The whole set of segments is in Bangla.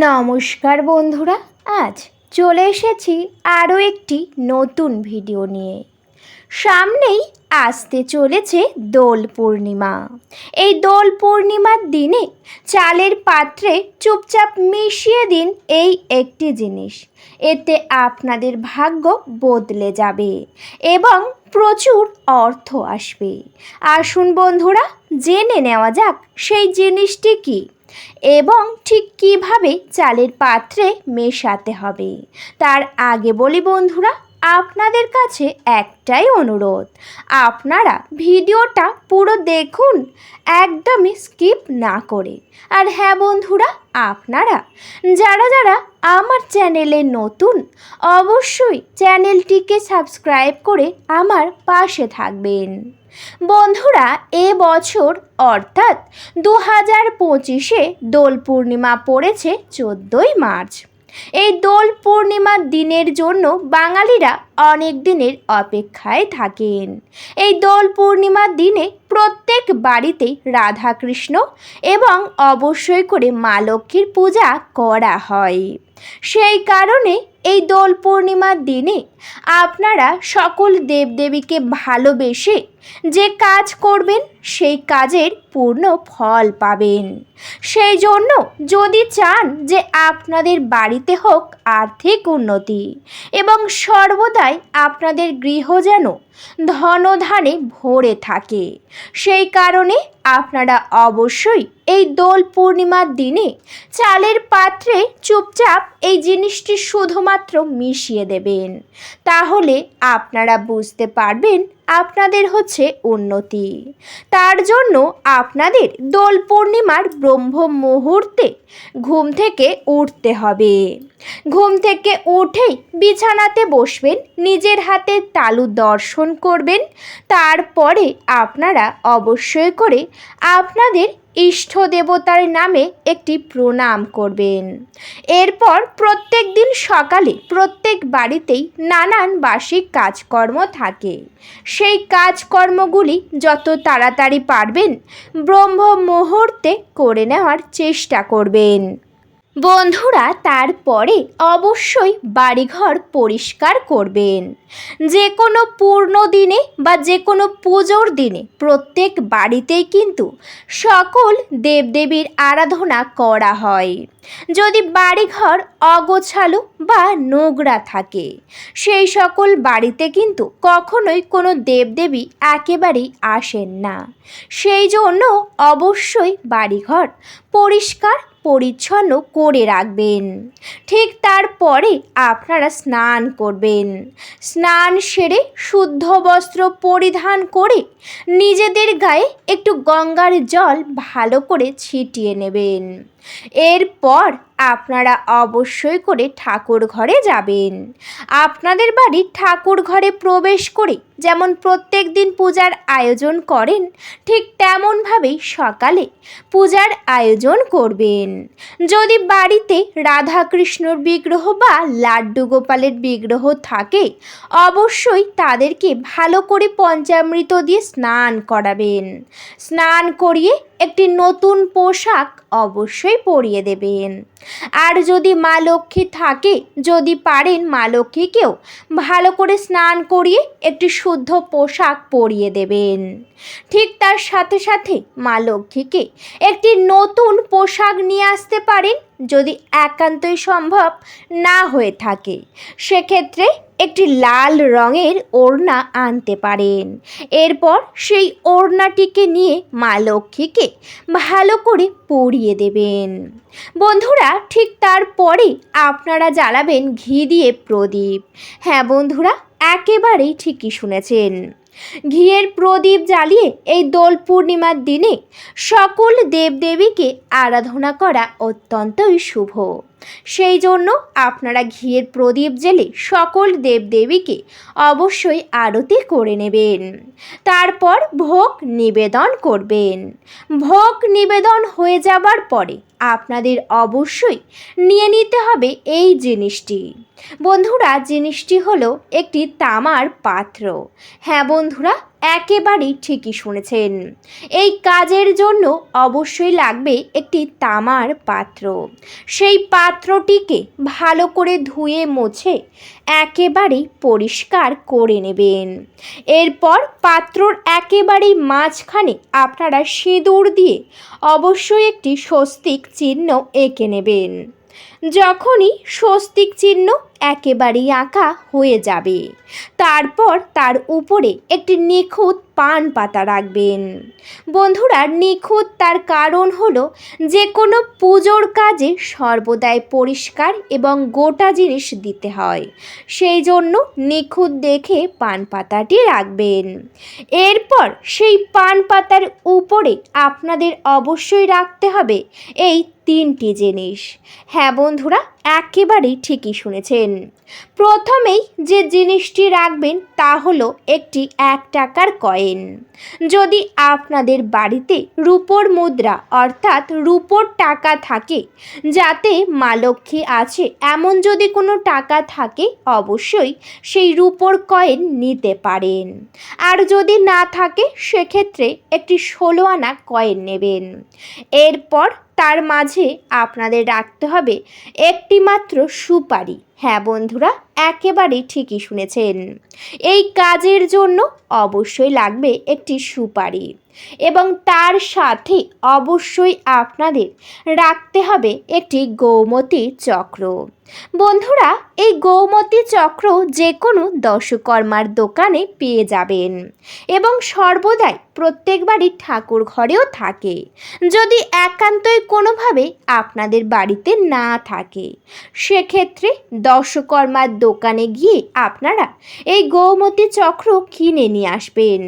নমস্কার বন্ধুরা, আজ চলে এসেছি আরও একটি নতুন ভিডিও নিয়ে। সামনেই আসতে চলেছে দোল পূর্ণিমা। এই দোল পূর্ণিমার দিনে চালের পাত্রে চুপচাপ মিশিয়ে দিন এই একটি জিনিস। এতে আপনাদের ভাগ্য বদলে যাবে এবং প্রচুর অর্থ আসবে। আসুন বন্ধুরা, জেনে নেওয়া যাক সেই জিনিসটি কী। এবং ঠিক কীভাবে চালের পাত্রে মেশাতে হবে। তার আগে বলি বন্ধুরা, আপনাদের কাছে একটাই অনুরোধ। আপনারা ভিডিওটা পুরো দেখুন, একদমই স্কিপ না করে। আর হ্যাঁ বন্ধুরা, আপনারা, যারা যারা আমার চ্যানেলে নতুন, অবশ্যই চ্যানেলটিকে সাবস্ক্রাইব করে আমার পাশে থাকবেন। বন্ধুরা, এ বছর, অর্থাৎ দু হাজার পঁচিশে দোল পূর্ণিমা পড়েছে চোদ্দোই মার্চ। এই দোল পূর্ণিমার দিনের জন্য বাঙালিরা অনেক দিনের অপেক্ষায় থাকেন। এই দোল পূর্ণিমার দিনে প্রত্যেক বাড়িতেই রাধাকৃষ্ণ এবং অবশ্যই করে মা লক্ষ্মীর পূজা করা হয়। সেই কারণে এই দোল পূর্ণিমার দিনে আপনারা সকল দেবদেবীকে ভালোবেসে যে কাজ করবেন, সেই কাজের পূর্ণ ফল পাবেন। সেই জন্য যদি চান যে আপনাদের বাড়িতে হোক আর্থিক উন্নতি এবং সর্বদাই আপনাদের গৃহ যেন ধনধানে ভরে থাকে, সেই কারণে আপনারা অবশ্যই এই দোল পূর্ণিমার দিনে চালের পাত্রে চুপচাপ এই জিনিসটি শুধুমাত্র মিশিয়ে দেবেন। তাহলে আপনারা বুঝতে পারবেন আপনাদের হচ্ছে উন্নতি। তার জন্য আপনাদের দোল পূর্ণিমার ব্রহ্ম মুহূর্তে ঘুম থেকে উঠতে হবে। ঘুম থেকে উঠেই বিছানাতে বসবেন, নিজের হাতে তালু দর্শন করবেন। তারপরে আপনারা অবশ্যই করে আপনাদের ইষ্ট দেবতার নামে একটি প্রণাম করবেন। এরপর প্রত্যেক দিন সকালে প্রত্যেক বাড়িতেই নানান বার্ষিক কাজকর্ম থাকে। সেই কাজকর্মগুলি যত তাড়াতাড়ি পারবেন ব্রহ্ম মুহূর্তে করে নেওয়ার চেষ্টা করবেন। বন্ধুরা তারপরে অবশ্যই বাড়িঘর পরিষ্কার করবেন। যে কোনো পূর্ণ দিনে বা যে কোনো পুজোর দিনে প্রত্যেক বাড়িতেই কিন্তু সকল দেবদেবীর আরাধনা করা হয়। যদি বাড়িঘর অগোছালো বা নোংরা থাকে, সেই সকল বাড়িতে কিন্তু কখনোই কোনো দেবদেবী একেবারেই আসেন না। সেই জন্য অবশ্যই বাড়িঘর পরিষ্কার পরিচ্ছন্ন করে রাখবেন। ঠিক তারপরে আপনারা স্নান করবেন। স্নান সেরে শুদ্ধ বস্ত্র পরিধান করে নিজেদের গায়ে একটু গঙ্গার জল ভালো করে ছিটিয়ে নেবেন। এরপর আপনারা অবশ্যই করে ঠাকুর ঘরে যাবেন। আপনাদের বাড়ির ঠাকুর ঘরে প্রবেশ করে যেমন প্রত্যেক দিন পূজার আয়োজন করেন, ঠিক তেমনভাবেই সকালে পূজার আয়োজন করবেন। যদি বাড়িতে রাধাকৃষ্ণর বিগ্রহ বা লাড্ডু গোপালের বিগ্রহ থাকে, অবশ্যই তাদেরকে ভালো করে পঞ্চামৃত দিয়ে স্নান করাবেন। স্নান করিয়ে একটি নতুন পোশাক অবশ্যই পরিয়ে দেবেন। আর যদি মা লক্ষ্মী থাকে, যদি পারেন মা লক্ষ্মীকেও ভালো করে স্নান করিয়ে একটি শুদ্ধ পোশাক পরিয়ে দেবেন। ঠিক তার সাথে সাথে মা লক্ষ্মীকে একটি নতুন পোশাক নিয়ে আসতে পারেন যদি একান্তই সম্ভব না হয়ে থাকে, সেক্ষেত্রে একটি লাল রঙের ওড়না আনতে পারেন। এরপর সেই ওড়নাটিকে নিয়ে মা লক্ষ্মীকে ভালো করে পরিয়ে দেবেন। বন্ধুরা, ঠিক তারপরে আপনারা জ্বালাবেন ঘি দিয়ে প্রদীপ। হ্যাঁ বন্ধুরা, একেবারেই ঠিকই শুনেছেন। ঘিয়ের প্রদীপ জ্বালিয়ে এই দোল পূর্ণিমার দিনে সকল দেবদেবীকে আরাধনা করা অত্যন্তই শুভ। সেই জন্য আপনারা ঘিয়ের প্রদীপ জেলে সকল দেবদেবীকে অবশ্যই আরতি করে নেবেন। তারপর ভোগ নিবেদন করবেন। ভোগ নিবেদন হয়ে যাবার পরে আপনাদের অবশ্যই নিয়ে নিতে হবে এই জিনিসটি। বন্ধুরা, জিনিসটি হলো একটি তামার পাত্র। হ্যাঁ বন্ধুরা একেবারেই ঠিকই শুনেছেন। এই কাজের জন্য অবশ্যই লাগবে একটি তামার পাত্র। সেই পাত্রটিকে ভালো করে ধুয়ে মুছে একেবারেই পরিষ্কার করে নেবেন। এরপর পাত্রর একেবারেই মাঝখানে আপনারা সিঁদুর দিয়ে অবশ্যই একটি স্বস্তিক চিহ্ন এঁকে নেবেন। যখনই স্বস্তিক চিহ্ন একেবারেই আঁকা হয়ে যাবে, তারপর তার উপরে একটি নিখুঁত পান পাতা রাখবেন। বন্ধুরা, নিখুঁত তার কারণ হলো যে কোনো পুজোর কাজে সর্বদাই পরিষ্কার এবং গোটা জিনিস দিতে হয়, সেই জন্য নিখুঁত দেখে পান পাতাটি রাখবেন। এরপর সেই পান পাতার উপরে আপনাদের অবশ্যই রাখতে হবে এই তিনটি জিনিস। হ্যাঁ বন্ধুরা, একেবারেই ঠিকই শুনেছেন। প্রথমেই যে জিনিসটি রাখবেন তা হলো একটি এক টাকার কয়েন। যদি আপনাদের বাড়িতে রূপোর মুদ্রা অর্থাৎ রূপোর টাকা থাকে, যাতে মা লক্ষ্মী আছে, এমন যদি কোনো টাকা থাকে, অবশ্যই সেই রূপোর কয়েন নিতে পারেন। আর যদি না থাকে, সেক্ষেত্রে একটি ষোলো আনা কয়েন নেবেন। এরপর তার মাঝে আপনাদের রাখতে হবে একটি মাত্র সুপারি। হ্যাঁ বন্ধুরা, একেবারেই ঠিকই শুনেছেন। এই কাজের জন্য অবশ্যই লাগবে একটি সুপারি। এবং তার সাথে অবশ্যই আপনাদের রাখতে হবে একটি গৌমতী চক্র। বন্ধুরা, এই গৌমতী চক্র যে কোনো দশকর্মার দোকানে পেয়ে যাবেন এবং সর্বদাই প্রত্যেকবারই ঠাকুর ঘরেও থাকে। যদি একান্তই কোনোভাবে আপনাদের বাড়িতে না থাকে, সেক্ষেত্রে দশকর্মার দোকানে গিয়ে আপনারা এই গৌমতী চক্র কিনে নিয়ে আসবেন।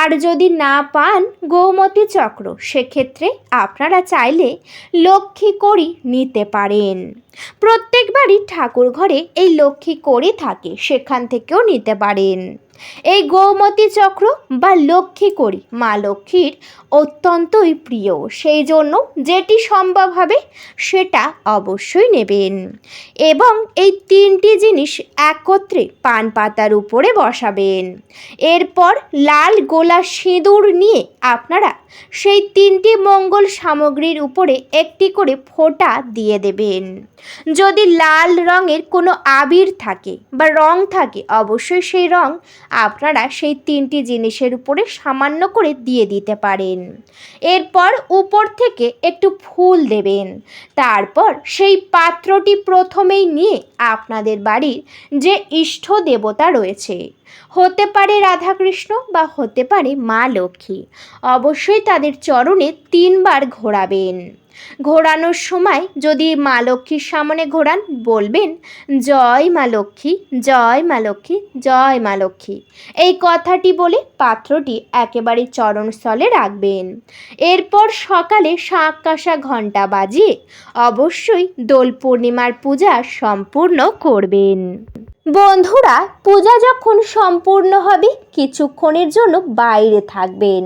আর যদি না পান গৌমতী চক্র, সেক্ষেত্রে আপনারা চাইলে লক্ষ্মী করি নিতে পারেন। প্রত্যেকবারই ঠাকুর ঘরে এই লক্ষ্মী করি থাকে, সেখান থেকেও নিতে পারেন। এই গৌমতী চক্র বা লক্ষ্মী করি। মা লক্ষ্মীর অত্যন্তই প্রিয়। সেই জন্য যেটি সম্ভব হবে, সেটা অবশ্যই নেবেন। এবং এই তিনটি জিনিস একত্রে পান পাতার উপরে বসাবেন। এরপর লাল গোলা সিঁদুর নিয়ে আপনারা সেই তিনটি মঙ্গল সামগ্রীর উপরে একটি করে ফোঁটা দিয়ে দেবেন। যদি লাল রঙের কোনো আবির থাকে বা রং থাকে, অবশ্যই সেই রং আপনারা সেই তিনটি জিনিসের উপরে সামান্য করে দিয়ে দিতে পারেন। এরপর উপর থেকে একটু ফুল দেবেন। তারপর সেই পাত্রটি প্রথমেই নিয়ে আপনাদের বাড়ির যে ইষ্ট দেবতা রয়েছে, হতে পারে রাধাকৃষ্ণ বা হতে পারে মা লক্ষ্মী, অবশ্যই তাদের চরণে তিনবার ঘোরাবেন। ঘোরানোর সময় যদি মা লক্ষ্মীর সামনে ঘোরান, বলবেন, জয় মা লক্ষ্মী, জয় মা লক্ষ্মী, জয় মা লক্ষ্মী। এই কথাটি বলে পাত্রটি একেবারে চরণস্থলে রাখবেন। এরপর সকালে শাঁখ কাঁসা ঘণ্টা বাজিয়ে অবশ্যই দোল পূর্ণিমার পূজা সম্পূর্ণ করবেন। বন্ধুরা, পূজা যখন সম্পূর্ণ হবে, কিছুক্ষণের জন্য বাইরে থাকবেন।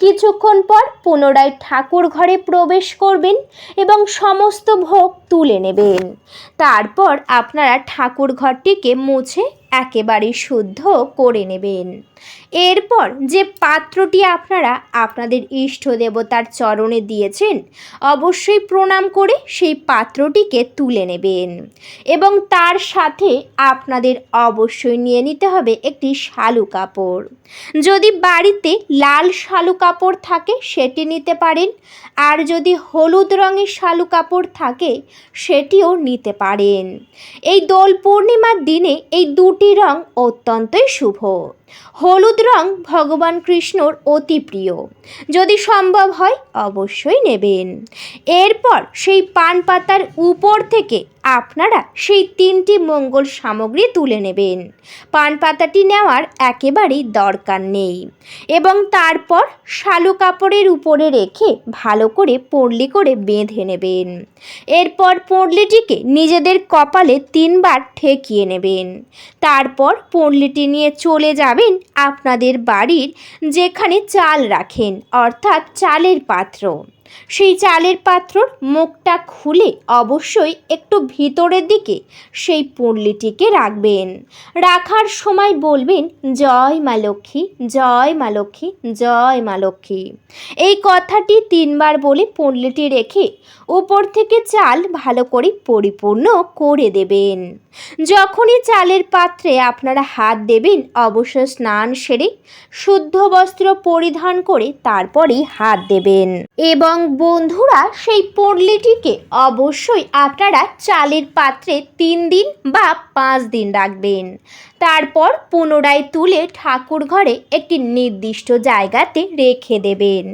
কিছুক্ষণ পর পুনরায় ঠাকুর ঘরে প্রবেশ করবেন এবং সমস্ত ভোগ তুলে নেবেন। তারপর আপনারা ঠাকুর ঘরটিকে মুছে একেবারে শুদ্ধ করে নেবেন। এরপর যে পাত্রটি আপনারা আপনাদের ইষ্ট দেবতার চরণে দিয়েছেন, অবশ্যই প্রণাম করে সেই পাত্রটিকে তুলে নেবেন এবং তার সাথে আপনাদের অবশ্যই নিয়ে নিতে হবে একটি শালু কাপড়। যদি বাড়িতে লাল শালু কাপড় থাকে, সেটি নিতে পারেন, আর যদি হলুদ রঙের শালু কাপড় থাকে, সেটিও নিতে পারেন। এই দোল পূর্ণিমার দিনে এই দুটি রং অত্যন্তই শুভ। হলুদ রং ভগবান কৃষ্ণর অতি প্রিয়। যদি সম্ভব হয়, অবশ্যই নেবেন। এরপর সেই পান পাতার উপর থেকে আপনারা সেই তিনটি মঙ্গল সামগ্রী তুলে নেবেন। পান পাতাটি নেওয়ার একেবারেই দরকার নেই এবং তারপর শালু কাপড়ের উপরে রেখে ভালো করে পড়লি করে বেঁধে নেবেন। এরপর পড়লিটিকে নিজেদের কপালে তিনবার ঠেকিয়ে নেবেন। তারপর পড়লিটি নিয়ে চলে যাবেন আপনাদের বাড়ির যেখানে চাল রাখেন অর্থাৎ চালের পাত্র। সেই চালের পাত্রর মুখটা খুলে অবশ্যই একটু ভিতরের দিকে সেই পুঁটলিটিকে রাখবেন। রাখার সময় বলবেন, জয় মা লক্ষ্মী, জয় মা লক্ষ্মী, জয় মা লক্ষ্মী। এই কথাটি তিনবার বলে পুঁটলিটি রেখে উপর থেকে চাল ভালো করে পরিপূর্ণ করে দেবেন। যখনই চালের পাত্রে আপনারা হাত দেবেন, অবশ্যই স্নান সেরে শুদ্ধ বস্ত্র পরিধান করে তারপরেই হাত দেবেন। এবং বন্ধুরা সেই পড়লিটিকে অবশ্যই আপনারা চালের পাত্রে তিন দিন বা পাঁচ দিন রাখবেন। তারপর পুনরায় তুলে ঠাকুর ঘরে একটি নির্দিষ্ট জায়গাতে রেখে দেবেন।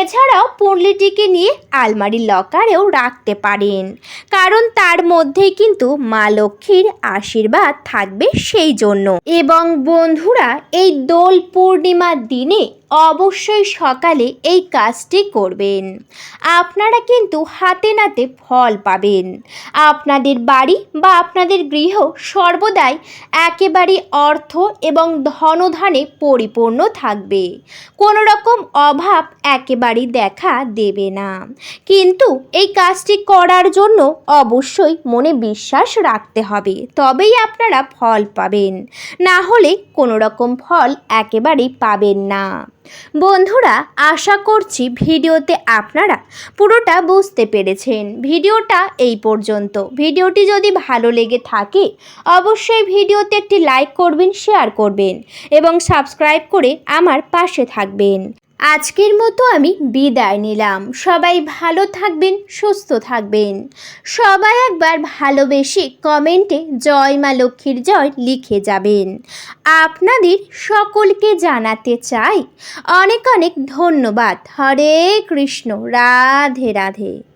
এছাড়াও পুঁটলিটিকে নিয়ে আলমারির লকারেও রাখতে পারেন। কারণ তার মধ্যেই কিন্তু মা লক্ষ্মীর আশীর্বাদ থাকবে সেই জন্য। এবং বন্ধুরা, এই দোল পূর্ণিমার দিনে অবশ্যই সকালে এই কাজটি করবেন। আপনারা কিন্তু হাতে নাতে ফল পাবেন। আপনাদের বাড়ি বা আপনাদের গৃহ সর্বদাই একেবারে অর্থ এবং ধনধানে পরিপূর্ণ থাকবে। কোনো রকম অভাব একেবারেই দেখা দেবে না। কিন্তু এই কাজটি করার জন্য অবশ্যই মনে বিশ্বাস রাখতে হবে, তবেই আপনারা ফল পাবেন। না হলে কোনো রকম ফল একেবারেই পাবেন না। বন্ধুরা, আশা করছি ভিডিওতে আপনারা পুরোটা বুঝতে পেরেছেন। ভিডিওটা এই পর্যন্ত। ভিডিওটি যদি ভালো লেগে থাকে, অবশ্যই ভিডিওতে একটি লাইক করবেন, শেয়ার করবেন এবং সাবস্ক্রাইব করে আমার পাশে থাকবেন। আজকের মতো আমি বিদায় নিলাম। সবাই ভালো থাকবেন, সুস্থ থাকবেন। সবাই একবার ভালোবেসে কমেন্টে জয় মা লক্ষ্মীর জয় লিখে যাবেন। আপনাদের সকলকে জানাতে চাই অনেক অনেক ধন্যবাদ। হরে কৃষ্ণ, রাধে রাধে।